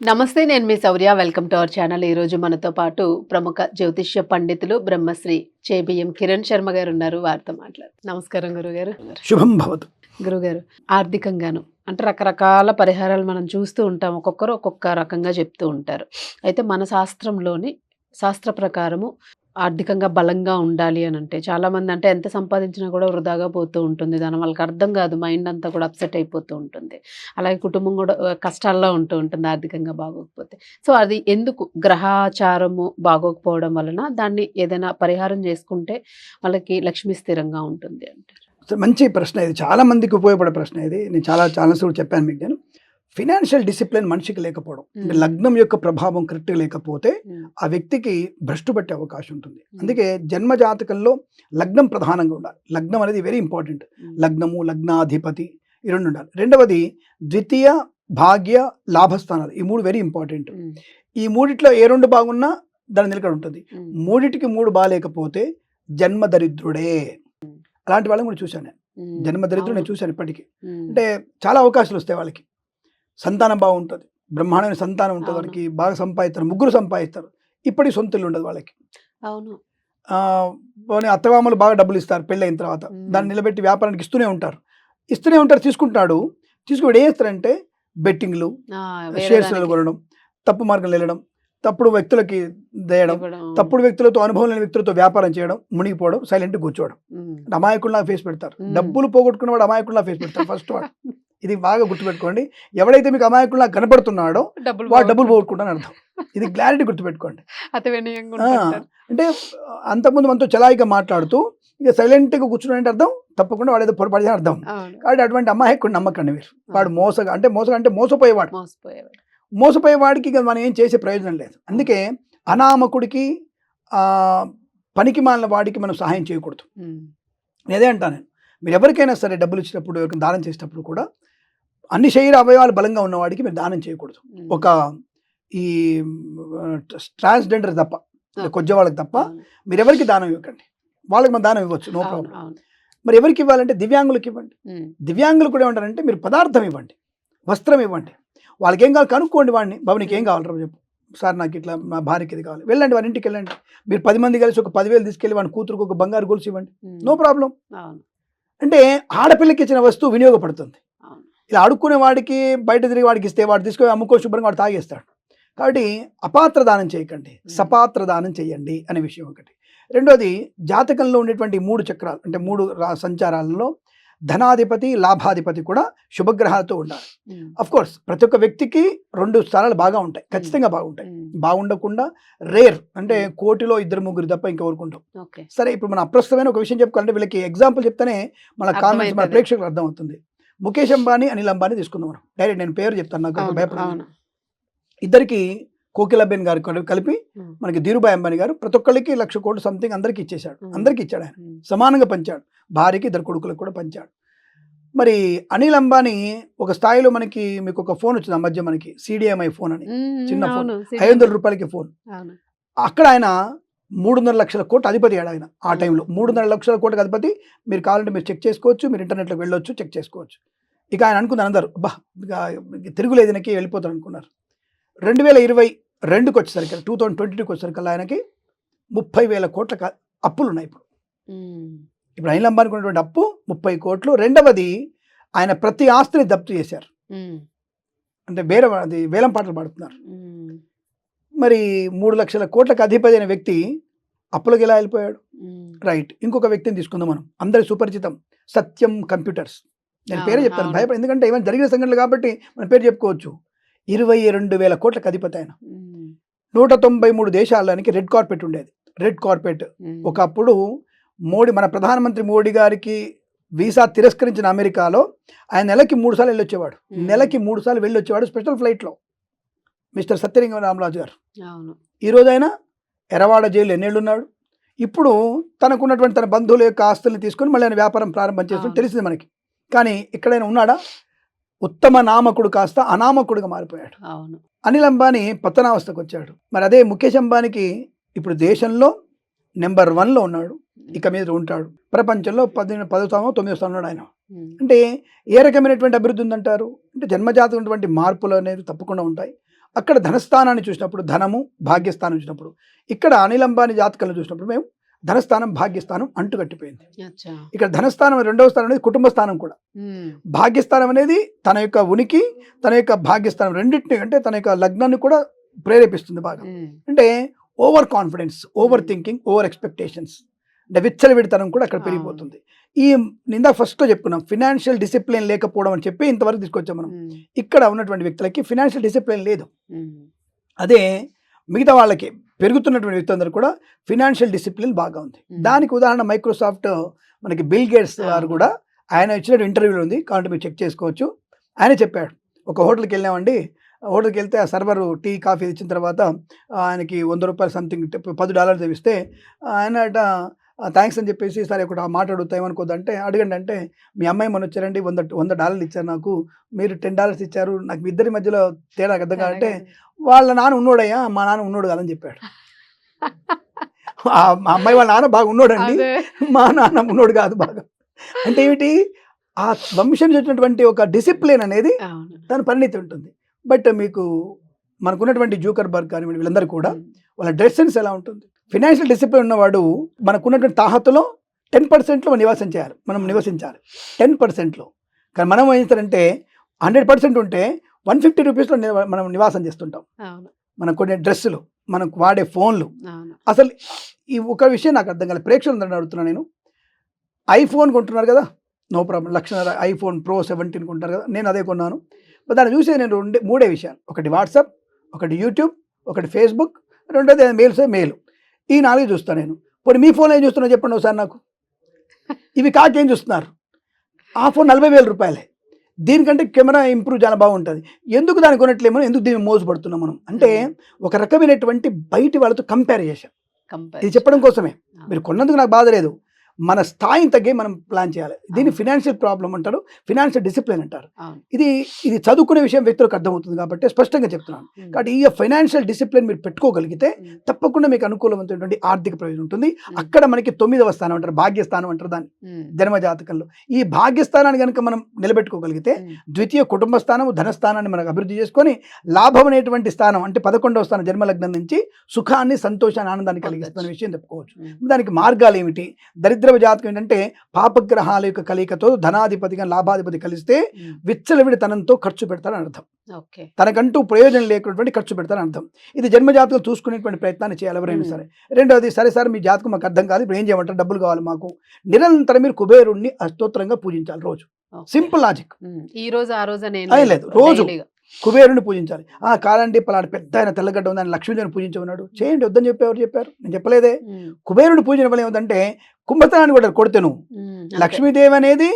నమస్తే నేను మీ Shaurya. Welcome to our channel. ఈ రోజు మనతో పాటు ప్రముఖ జ్యోతిష్య పండితులు బ్రహ్మశ్రీ చేబిఎం కిరణ్ శర్మ గారు ఉన్నారు. వారితో మాట్లాడు. నమస్కారం గురుగారు. శుభం భవతు. గురుగారు ఆర్థికంగాను అంటే రకరకాల పరిహారాలు మనం చూస్తూ ఉంటాం. ఒక్కొక్కరు ఒక్కొక్క రకంగా చెప్తూ ఉంటారు. అయితే మన శాస్త్రంలోని శాస్త్ర ప్రకారము ఆర్థికంగా బలంగా ఉండాలి అని అంటే చాలామంది అంటే ఎంత సంపాదించినా కూడా వృధాగా పోతూ ఉంటుంది. దాని వాళ్ళకి అర్థం కాదు. మైండ్ అంతా కూడా అప్సెట్ అయిపోతూ ఉంటుంది. అలాగే కుటుంబం కూడా కష్టాల్లో ఉంటూ ఉంటుంది ఆర్థికంగా బాగోకపోతే. సో అది ఎందుకు? గ్రహాచారము బాగోకపోవడం వలన దాన్ని ఏదైనా పరిహారం చేసుకుంటే వాళ్ళకి లక్ష్మి స్థిరంగా ఉంటుంది అంటారు. సో మంచి ప్రశ్న ఇది. చాలామందికి ఉపయోగపడే ప్రశ్న ఇది. నేను చాలా ఛానల్స్ కూడా చెప్పాను మీకు నేను. ఫినాన్షియల్ డిసిప్లిన్ మనిషికి లేకపోవడం. అంటే. లగ్నం యొక్క ప్రభావం కరెక్ట్ లేకపోతే ఆ వ్యక్తికి భ్రష్టు పట్టే అవకాశం ఉంటుంది. అందుకే జన్మ జాతకంలో లగ్నం ప్రధానంగా ఉండాలి. లగ్నం అనేది వెరీ ఇంపార్టెంట్ లగ్నము లగ్నాధిపతి ఈ రెండు ఉండాలి. రెండవది ద్వితీయ భాగ్య లాభస్థానాలు. ఈ మూడు వెరీ ఇంపార్టెంట్ ఈ మూడిట్లో ఏ రెండు బాగున్నా దాని నిలకడ ఉంటుంది. మూడిటికి మూడు బాగాలేకపోతే జన్మ దరిద్రుడే. అలాంటి వాళ్ళని కూడా చూశాను నేను. ఉమ్, జన్మ దరిద్రుడు నేను. చూశాను ఇప్పటికీ. అంటే చాలా అవకాశాలు వస్తాయి వాళ్ళకి. సంతానం బాగుంటుంది. బ్రహ్మాండమైన సంతానం ఉంటుంది. వాళ్ళకి బాగా సంపాదిస్తారు. ముగ్గురు సంపాదిస్తారు. ఇప్పటి సొంత ఇల్లు ఉండదు వాళ్ళకి. అవును. అత్తవాములు బాగా డబ్బులు ఇస్తారు పెళ్ళి అయిన తర్వాత. దాన్ని నిలబెట్టి వ్యాపారానికి ఇస్తూనే ఉంటారు. ఇస్తూనే ఉంటారు తీసుకుంటాడు తీసుకుని ఏం చేస్తారంటే బెట్టింగ్లు షేర్స్ కొనడం తప్పు మార్గం వెళ్ళడం తప్పుడు వ్యక్తులకి దేయడం. తప్పుడు వ్యక్తులతో అనుభవం లేని వ్యక్తులతో వ్యాపారం చేయడం మునిగిపోవడం సైలెంట్ కూర్చోవడం. అమాయకుల్లా ఫేస్ పెడతారు. డబ్బులు పోగొట్టుకున్న వాడు అమాయకుల్లా ఫేస్ పెడతారు ఫస్ట్ వాడు. ఇది బాగా గుర్తుపెట్టుకోండి. ఎవడైతే మీకు అమాయకుల్లా కనపడుతున్నాడో డబ్బులు వాడు డబ్బులు. పోగొట్టుకుంటాను అర్థం. ఇది క్లారిటీ గుర్తుపెట్టుకోండి. అంటే అంతకుముందు మనతో చలాయిగా మాట్లాడుతూ ఇక సైలెంట్గా కూర్చున్నాడంటే అర్థం తప్పకుండా వాడు ఏదో పొరపాటు అర్థం. కాబట్టి అటువంటి అమాయకుడు నమ్మకండి మీరు. వాడు మోసగా అంటే మోసగా అంటే మోసపోయేవాడు. మోసపోయేవాడు. మోసపోయేవాడికి ఇక మనం ఏం చేసే ప్రయోజనం లేదు. అందుకే అనామకుడికి పనికి మాలిన వాడికి మనం సహాయం చేయకూడదు. అదే అంటాను నేను. మీరు ఎవరికైనా సరే డబ్బులు ఇచ్చినప్పుడు ఎవరికైనా దానం చేసేటప్పుడు కూడా అన్ని శరీర అవయవాలు బలంగా ఉన్నవాడికి మీరు దానం చేయకూడదు. ఒక ఈ ట్రాన్స్జెండర్ తప్ప. కొద్ది వాళ్ళకి తప్ప మీరు ఎవరికి దానం ఇవ్వకండి? వాళ్ళకి మనం దానం ఇవ్వచ్చు నో ప్రాబ్లం. మరి ఎవరికి ఇవ్వాలంటే దివ్యాంగులకు ఇవ్వండి. దివ్యాంగులు కూడా ఏమంటారంటే మీరు పదార్థం ఇవ్వండి వస్త్రం ఇవ్వండి. వాళ్ళకి ఏం కావాలి? కనుక్కోండి వాడిని. బాబు నీకు ఏం కావాలి చెప్పు. సార్ నాకు ఇట్లా మా భార్యకి ఇది కావాలి. వెళ్ళండి వారి ఇంటికి వెళ్ళండి. మీరు పది మంది కలిసి ఒక పదివేలు తీసుకెళ్ళి వాడి కూతురుకు ఒక బంగారు గొలుసు ఇవ్వండి. No problem. అంటే ఆడపిల్లకి ఇచ్చిన వస్తువు వినియోగపడుతుంది. ఇలా అడుక్కునే వాడికి బయట తిరిగి వాడికి ఇస్తే వాడు తీసుకొని అమ్ముకో శుభ్రంగా వాడు తాగేస్తాడు. కాబట్టి అపాత్ర దానం చేయకండి. సపాత్ర దానం చేయండి అనే విషయం ఒకటి. రెండోది జాతకంలో ఉండేటువంటి మూడు చక్రాలు అంటే మూడు సంచారాలలో ధనాధిపతి లాభాధిపతి కూడా శుభగ్రహాలతో ఉండాలి. అఫ్ కోర్స్ ప్రతి ఒక్క వ్యక్తికి రెండు స్థానాలు బాగా ఉంటాయి. ఖచ్చితంగా బాగుంటాయి. బాగుండకుండా రేర్ అంటే కోటిలో ఇద్దరు ముగ్గురు తప్ప ఇంకెవరికి ఉండవు. ఓకే. సరే ఇప్పుడు మన అప్రస్తుతమైన ఒక విషయం చెప్పుకోవాలంటే వీళ్ళకి ఎగ్జాంపుల్ చెప్తేనే మన కామెంట్స్ మన అర్థమవుతుంది. ప్రేక్షకులకు అర్థమవుతుంది. ముఖేష్ అంబానీ అనిల్ అంబానీ తీసుకుందాం మనం. డైరెక్ట్ నేను పేరు చెప్తాను నాకు భయపడదు అవును. ఇద్దరికి కోకిలబెన్ గారు కలి- కలిపి మనకి ధీరుభాయ్ అంబానీ గారు ప్రతి ఒక్కరికి లక్ష కోట్లు సంథింగ్ అందరికి ఇచ్చేశాడు. అందరికి ఇచ్చాడు ఆయన. సమానంగా పంచాడు. భార్యకి ఇద్దరు కొడుకులకు కూడా పంచాడు. మరి అనిల్ అంబానీ ఒక స్థాయిలో మనకి మీకు ఒక ఫోన్ వచ్చింది ఆ మధ్య మనకి సిడిఎంఐ ఫోన్ అని. చిన్న ఫోన్. ఐదు వందల రూపాయలకి ఫోన్. అక్కడ ఆయన మూడున్నర లక్షల కోట్ల అధిపతి అయ్యాడు ఆయన ఆ టైంలో. మూడున్నర లక్షల కోట్ల అధిపతి. మీరు కావాలంటే మీరు చెక్ చేసుకోవచ్చు మీరు ఇంటర్నెట్లోకి వెళ్ళొచ్చు చెక్ చేసుకోవచ్చు. ఇక ఆయన అనుకున్నారు అందరు అబ్బా ఇక తిరుగులేదు ఈయనకి వెళ్ళిపోతారు అనుకున్నారు. రెండు వేల ఇరవై రెండుకి వచ్చేసరికి టూ థౌజండ్ ట్వంటీ టూకి వచ్చేసరికి ఆయనకి ముప్పై వేల కోట్ల అప్పులు ఉన్నాయి ఇప్పుడు. ఇప్పుడు అనిల్ అంబానికి ఉన్నటువంటి అప్పు ముప్పై కోట్లు. రెండవది ఆయన ప్రతి ఆస్తిని జప్తు చేశారు. అంటే వేరే అది వేలం పాటలు పాడుతున్నారు. మరి మూడు లక్షల కోట్లకు అధిపతి అయిన వ్యక్తి అప్పులకు ఎలా వెళ్ళిపోయాడు. రైట్. ఇంకొక వ్యక్తిని తీసుకుందాం మనం. అందరి సుపరిచితం. సత్యం కంప్యూటర్స్. నేను పేరు చెప్తాను. భయపడి ఎందుకంటే ఏమైనా జరిగిన సంఘటనలు కాబట్టి మన పేరు చెప్పుకోవచ్చు. ఇరవై రెండు వేల కోట్లకు అధిపతి ఆయన. నూట తొంభై మూడు దేశాలకి రెడ్ కార్పెట్ ఉండేది. Red carpet. ఒకప్పుడు మోడీ మన ప్రధానమంత్రి మోడీ గారికి వీసా తిరస్కరించిన అమెరికాలో ఆయన నెలకి మూడు సార్లు వెళ్ళొచ్చేవాడు. నెలకి మూడు సార్లు వెళ్ళొచ్చేవాడు స్పెషల్ ఫ్లైట్లో. మిస్టర్ సత్యలింగం రామరాజు గారు. అవును. ఈ రోజు ఆయన ఎరవాడ జైలు ఎన్నేళ్ళు ఉన్నాడు ఇప్పుడు తనకున్నటువంటి తన బంధువుల యొక్క ఆస్తుల్ని తీసుకొని మళ్ళీ ఆయన వ్యాపారం ప్రారంభం చేస్తుంది. తెలిసింది మనకి. కానీ ఎక్కడైనా ఉన్నాడా? ఉత్తమ నామకుడు కాస్త అనామకుడుగా మారిపోయాడు. అవును. అనిల్ అంబానీ పతనావస్థకు వచ్చాడు. మరి అదే ముఖేష్ అంబానీకి ఇప్పుడు దేశంలో నెంబర్ వన్లో ఉన్నాడు. ఇక మీద ఉంటాడు. ప్రపంచంలో పది పదో స్థానం తొమ్మిదో స్థానంలో ఉన్నాడు ఆయన అంటే ఏ రకమైనటువంటి అభివృద్ధి ఉందంటారు? అంటే జన్మజాతం ఉన్నటువంటి మార్పులు అనేది తప్పకుండా ఉంటాయి. అక్కడ ధనస్థానాన్ని చూసినప్పుడు ధనము భాగ్యస్థానం చూసినప్పుడు ఇక్కడ అనిల్ అంబానీ జాతకాలను చూసినప్పుడు మేము ధనస్థానం భాగ్యస్థానం అంటుకట్టిపోయింది. ఇక్కడ ధనస్థానం రెండవ స్థానం అనేది కుటుంబ స్థానం కూడా. భాగ్యస్థానం అనేది తన యొక్క ఉనికి తన యొక్క భాగ్యస్థానం రెండింటిని అంటే తన యొక్క లగ్నాన్ని కూడా ప్రేరేపిస్తుంది బాగా. అంటే over confidence over thinking over expectations అంటే విచ్చలవిడితనం కూడా అక్కడ. పెరిగిపోతుంది. ఈ నిందా ఫస్ట్లో చెప్పుకున్నాం ఫినాన్షియల్ డిసిప్లిన్ లేకపోవడం అని చెప్పి ఇంతవరకు తీసుకొచ్చాం మనం. ఇక్కడ ఉన్నటువంటి వ్యక్తులకి ఫినాన్షియల్ డిసిప్లిన్ లేదు. అదే మిగతా వాళ్ళకి పెరుగుతున్నటువంటి వ్యక్తులందరూ కూడా ఫినాన్షియల్ డిసిప్లిన్ బాగా ఉంది. దానికి ఉదాహరణ మైక్రోసాఫ్ట్ మనకి బిల్ గేట్స్ గారు. కూడా ఆయన ఇచ్చిన ఇంటర్వ్యూలో ఉంది కాబట్టి మీరు చెక్ చేసుకోవచ్చు ఆయన చెప్పాడు ఒక హోటల్కి వెళ్ళామండి హోటల్కి వెళ్తే ఆ సర్వర్ టీ కాఫీ ఇచ్చిన తర్వాత ఆయనకి వంద రూపాయలు సంథింగ్ పది డాలర్స్ ఇస్తే ఆయన థ్యాంక్స్ అని చెప్పేసి సరే ఒకటి ఆ మాట అడుగుతా ఏమనుకోద్దు అంటే అడగండి అంటే మీ అమ్మాయి మొన్న వచ్చారండి వంద వంద డాలర్లు ఇచ్చారు నాకు మీరు టెన్ డాలర్స్ ఇచ్చారు నాకు మీ ఇద్దరి మధ్యలో తేడా అర్థం కాదంటే వాళ్ళ నాన్న ఉన్నోడయ్యా మా నాన్న ఉన్నోడు కాదని చెప్పాడు. మా అమ్మాయి వాళ్ళ నాన్న బాగా ఉన్నోడండి మా నాన్న ఉన్నోడు కాదు బాగా. అంటే ఏమిటి? ఆ వంశం వచ్చినటువంటి ఒక డిసిప్లిన్ అనేది దాని పరిణితి ఉంటుంది. బట్ మీకు మనకున్నటువంటి జూకర్ బర్గ్ కానివ్వండి వీళ్ళందరూ కూడా వాళ్ళ డ్రెస్ సెన్స్ ఎలా ఉంటుంది? ఫినాన్షియల్ డిసిప్లిన్ ఉన్నవాడు మనకున్నటువంటి తాహతులో టెన్ పర్సెంట్లో నివాసం చేయాలి. మనం నివసించాలి. టెన్ పర్సెంట్లో కానీ మనం ఏం చేస్తారంటే హండ్రెడ్ పర్సెంట్ ఉంటే వన్ ఫిఫ్టీ రూపీస్లో మనం నివాసం చేస్తుంటాం. మనం కొన్ని డ్రెస్సులు మనం వాడే ఫోన్లు. అసలు ఈ ఒక విషయం నాకు అర్థం కాలేదు. ప్రేక్షకులందరిని అడుగుతున్నాను నేను. ఐఫోన్ కొంటున్నారు కదా? No problem. లక్షన్నర ఐఫోన్ ప్రో సెవెంటీన్ కొంటారు కదా? నేను అదే కొన్నాను. దాన్ని చూసే నేను రెండే మూడే విషయాలు. ఒకటి వాట్సాప్ ఒకటి యూట్యూబ్ ఒకటి ఫేస్బుక్ రెండోది మెయిల్స్ మెయిల్ ఈ నాలుగు చూస్తాను నేను. పోనీ మీ ఫోన్ ఏం చూస్తున్నా చెప్పండి ఒకసారి నాకు. ఇవి కాక ఏం చూస్తున్నారు? ఆ ఫోన్ నలభై వేల రూపాయలే. దీనికంటే కెమెరా ఇంప్రూవ్ చాలా బాగుంటుంది. ఎందుకు దాన్ని కొనట్లేమో ఎందుకు దీన్ని మోసపడుతున్నాం మనం? అంటే ఒక రకమైనటువంటి బయటి వాళ్ళతో కంపేర్ చేశాం. ఇది చెప్పడం కోసమే. మీరు కొన్నందుకు నాకు బాధ లేదు. మన స్థాయిని తగ్గి మనం ప్లాన్ చేయాలి. దీన్ని. ఫినాన్షియల్ ప్రాబ్లం అంటారు ఫినాన్షియల్ డిసిప్లిన్ అంటారు. ఇది ఇది చదువుకునే విషయం వ్యక్తులకు అర్థమవుతుంది కాబట్టి స్పష్టంగా చెప్తున్నాను. కాబట్టి ఈ ఫైనాన్షియల్ డిసిప్లిన్ మీరు పెట్టుకోగలిగితే తప్పకుండా మీకు అనుకూలమైనటువంటి ఆర్థిక ప్రయోజనం ఉంటుంది. అక్కడ మనకి తొమ్మిదవ స్థానం అంటారు భాగ్యస్థానం అంటారు దాన్ని. ఉమ్, జన్మ జాతకంలో ఈ భాగ్యస్థానాన్ని కనుక మనం నిలబెట్టుకోగలిగితే ద్వితీయ కుటుంబ స్థానం ధనస్థానాన్ని మనకు అభివృద్ధి చేసుకొని లాభం అనేటువంటి స్థానం అంటే పదకొండవ స్థానం జన్మలగ్నం నుంచి సుఖాన్ని సంతోషాన్ని ఆనందాన్ని కలిగిస్తున్న విషయం చెప్పుకోవచ్చు. దానికి మార్గాలు ఏమిటి? దరిద్ర జాతకం ఏంటంటే పాపగ్రహాల యొక్క కలికతో ధనాధిపతిగా లాభాధిపతి కలిస్తే ఉమ్, విచ్చలవిడితనంతో ఖర్చు పెడతారని అర్థం. తనకంటూ ప్రయోజనం లేకున్నటువంటి ఖర్చు పెడతారని అర్థం. ఇది జన్మ జాతకం చూసుకునేటువంటి ప్రయత్నాన్ని చేయాలి ఎవరైనా. సరే. రెండోది సరే సార్ మీ జాతకం మాకు అర్థం కాదు ఇప్పుడు ఏం చేయమంటారు? డబ్బులు కావాలి మాకు. నిరంతరం మీరు కుబేరుణ్ణి అస్తోత్రంగా పూజించాలి రోజు. సింపుల్ లాజిక్ ఈ రోజు ఆ రోజు లేదు, రోజు. కుబేరుని పూజించాలి. ఆ కాదండి పలానా పెద్ద ఆయన తెల్లగడ్డ ఉందని లక్ష్మీదేవిని పూజించమన్నాడు. చేయండి వద్దని చెప్పి ఎవరు చెప్పారు? నేను చెప్పలేదే. కుబేరుని పూజన వల్ల ఏమిటంటే కుంభతనాన్ని కూడా కొడితే నువ్వు. లక్ష్మీదేవి అనేది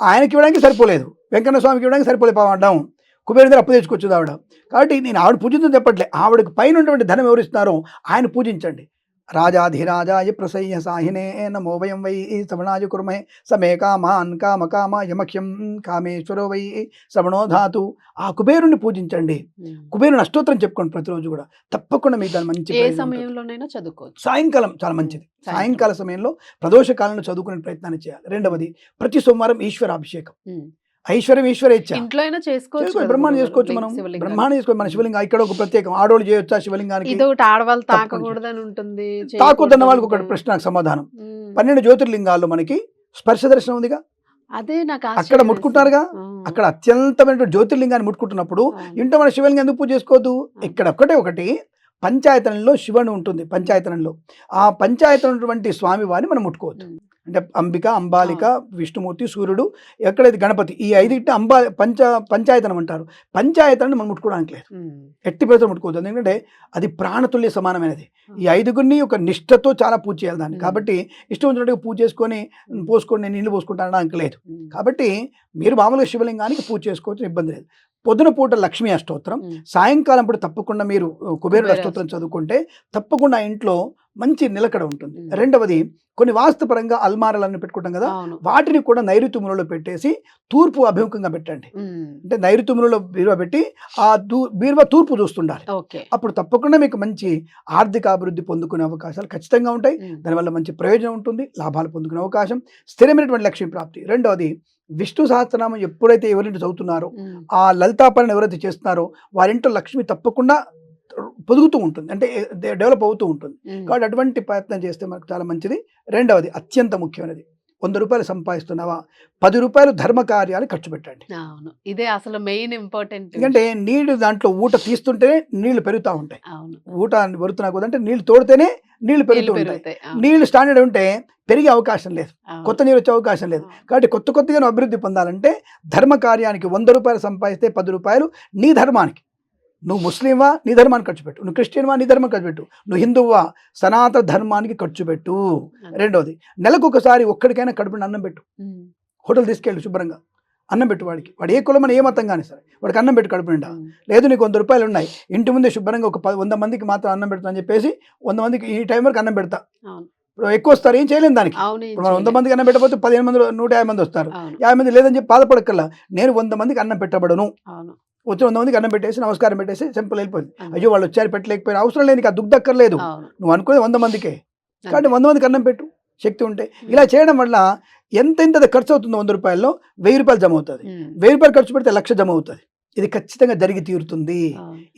ఆయనకి ఇవ్వడానికి సరిపోలేదు. వెంకన్న స్వామికి ఇవ్వడానికి సరిపోలేదు పావడం కుబేరు దగ్గర అప్పు తెచ్చుకొచ్చింది ఆవిడ. కాబట్టి నేను ఆవిడ పూజించని చెప్పట్లే ఆవిడకి పైన ఉన్నటువంటి ధనం ఎవరు ఇస్తున్నారో ఆయన పూజించండి. రాజాధిరాజాయ ప్రసయ్య సాహినే నమో వయం వై శ్రవణాయ కుర్మహే సమే కామాన్ కామ కామ యమఖ్యం కామేశ్వరో వై శ్రవణో ధాతు ఆ కుబేరుని పూజించండి. కుబేరుని అష్టోత్తరం చెప్పుకోండి ప్రతిరోజు కూడా తప్పకుండా మీకు దాని మంచి. సమయంలోనైనా చదువుకోవచ్చు సాయంకాలం చాలా మంచిది సాయంకాలం. సమయంలో ప్రదోష కాలంలో చదువుకునే ప్రయత్నాన్ని చేయాలి రెండవది ప్రతి సోమవారం ఈశ్వర అభిషేకం ఉమ్. ఐశ్వర్యం ఈశ్వర ఇచ్చ ఇంట్లో అయినా చేసుకోవచ్చు బ్రహ్మాండం మనం. బ్రహ్మాండం చేసుకోవచ్చు మన శివలింగం ఇక్కడ ఒక ప్రత్యేకం ఆడోళ్ళు చేయొచ్చా శివలింగానికి? ఒకటి ఆడవాళ్ళు ఉంటుంది తాకొద్దన్న వాళ్ళకి ఒక ప్రశ్నకు సమాధానం. పన్నెండు జ్యోతిర్లింగాల్లో మనకి స్పర్శ దర్శనం ఉందిగా? అదే నాకు అక్కడ ముట్టుకుంటారుగా అక్కడ అత్యంతమైన జ్యోతిర్లింగాన్ని ముట్టుకుంటున్నప్పుడు. ఇంట్లో మన శివలింగం ఎందుకు పూజ చేసుకోవద్దు ఇక్కడ ఒక్కటే ఒకటి పంచాయతనంలో శివుని ఉంటుంది పంచాయతనంలో. ఆ పంచాయతనం ఉన్నటువంటి స్వామి వారిని మనం ముట్టుకోవద్దు. అంటే అంబిక అంబాలిక విష్ణుమూర్తి సూర్యుడు ఎక్కడైతే గణపతి ఈ ఐదింటి అంబా పంచ పంచాయతనం అంటారు. పంచాయతనాన్ని మనం ముట్టుకోవడానికి లేదు. ఎట్టి పరిస్థితులు ముట్టుకోవద్దు. ఎందుకంటే అది ప్రాణతుల్య సమానమైనది. ఈ ఐదుగురిని ఒక నిష్ఠతో చాలా పూజ చేయాలి దాన్ని. కాబట్టి ఇష్టం వచ్చినట్టుగా పూజ చేసుకొని పోసుకొని నేను నీళ్ళు పోసుకుంటాను అనడానికి లేదు. కాబట్టి మీరు మామూలుగా శివలింగానికి పూజ చేసుకోవచ్చు ఇబ్బంది లేదు. పొద్దున పూట లక్ష్మీ అష్టోత్తరం. సాయంకాలం పూట తప్పకుండా మీరు కుబేరుడు కుబేర అష్టోత్తరం చదువుకుంటే తప్పకుండా ఇంట్లో మంచి నిలకడ ఉంటుంది. రెండవది కొన్ని వాస్తుపరంగా అల్మారాలను పెట్టుకుంటాం కదా వాటిని కూడా నైరుతి మూలలో పెట్టేసి తూర్పు అభిముఖంగా పెట్టండి. అంటే నైరుతి మూలలో బీరువా పెట్టి ఆ బీరువా తూర్పు చూస్తుండాలి. అప్పుడు తప్పకుండా మీకు మంచి ఆర్థిక అభివృద్ధి పొందుకునే అవకాశాలు ఖచ్చితంగా ఉంటాయి. దానివల్ల మంచి ప్రయోజనం ఉంటుంది లాభాలు పొందుకునే అవకాశం స్థిరమైనటువంటి లక్ష్యం ప్రాప్తి. రెండవది విష్ణు సహస్రనామం ఎప్పుడైతే ఎవరింటి చదువుతున్నారో ఆ లలితాపరణ ఎవరైతే చేస్తున్నారో వారింట్లో లక్ష్మి తప్పకుండా పొదుగుతూ ఉంటుంది. అంటే డెవలప్ అవుతూ ఉంటుంది. కాబట్టి అటువంటి ప్రయత్నం చేస్తే మనకు చాలా మంచిది. రెండవది అత్యంత ముఖ్యమైనది వంద రూపాయలు సంపాదిస్తున్నావా? పది రూపాయలు ధర్మ కార్యాలు ఖర్చు పెట్టండి. అవును. ఇదే అసలు మెయిన్ ఇంపార్టెంట్. ఎందుకంటే నీళ్ళు దాంట్లో ఊట తీస్తుంటేనే నీళ్ళు పెరుగుతూ ఉంటాయి. అవును. ఊట వరుతున్నా అంటే నీళ్ళు తోడితేనే నీళ్ళు పెరుగుతూ ఉంటాయి. నీళ్ళు స్టాండర్డ్ ఉంటే పెరిగే అవకాశం లేదు. కొత్త నీరు వచ్చే అవకాశం లేదు. కాబట్టి కొత్త కొత్తగా అభివృద్ధి పొందాలంటే ధర్మ కార్యానికి వంద రూపాయలు సంపాదిస్తే పది రూపాయలు నీ ధర్మానికి. నువ్వు ముస్లింవా? నీ ధర్మానికి ఖర్చు పెట్టు. నువ్వు క్రిస్టియన్వా? నీ ధర్మం ఖర్చు పెట్టు. నువ్వు హిందువా? సనాతన ధర్మానికి ఖర్చు పెట్టు. రెండవది నెలకు ఒకసారి ఒక్కడికైనా కడుపుని అన్నం పెట్టు. హోటల్ తీసుకెళ్ళి శుభ్రంగా. అన్నం పెట్టు వాడికి. వాడు ఏ కులమని ఏ మతం కానీ సరే. వాడికి అన్నం పెట్టు కడుపు నిండా. లేదు నీకు వంద రూపాయలు ఉన్నాయి. ఇంటి ముందే శుభ్రంగా ఒక వంద మందికి మాత్రం అన్నం పెడతా అని చెప్పేసి వంద మందికి ఈ టైం వరకు అన్నం పెడతా. ఇప్పుడు ఎక్కువ వస్తారు ఏం చేయలేము దానికి. ఇప్పుడు మనం వంద. మందికి అన్నం పెట్టకపోతే పదిహేను మంది నూట యాభై మంది వస్తారు. యాభై మంది లేదని చెప్పి బాధపడక్కల్లా నేను వంద మందికి అన్నం పెట్టబడను. వచ్చి వంద మందికి అన్నం పెట్టేసి నమస్కారం పెట్టేసి సింపుల్ వెళ్ళిపోయింది. అయ్యో వాళ్ళు వచ్చారు పెట్టలేకపోయినా అవసరం లేదు నీకు ఆ దుగ్ధక్కర్లేదు నువ్వు అనుకునే వంద మందికే. కాబట్టి. వంద మందికి అన్నం పెట్టు శక్తి ఉంటే. ఇలా చేయడం వల్ల ఎంత ఎంత ఖర్చు అవుతుందో వంద రూపాయల్లో వెయ్యి రూపాయలు జమ అవుతుంది. వెయ్యి రూపాయలు ఖర్చు పెడితే లక్ష జమ అవుతుంది. ఇది ఖచ్చితంగా జరిగి తీరుతుంది.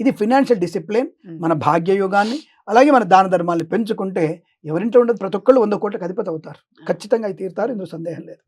ఇది ఫినాన్షియల్ డిసిప్లిన్. మన భాగ్యయోగాన్ని అలాగే మన దాన ధర్మాల్ని పెంచుకుంటే ఎవరింట్లో ఉండదు ప్రతి ఒక్కళ్ళు వంద కోట్లకు అధిపతి అవుతారు. ఖచ్చితంగా తీరుతారు ఇందులో సందేహం లేదు.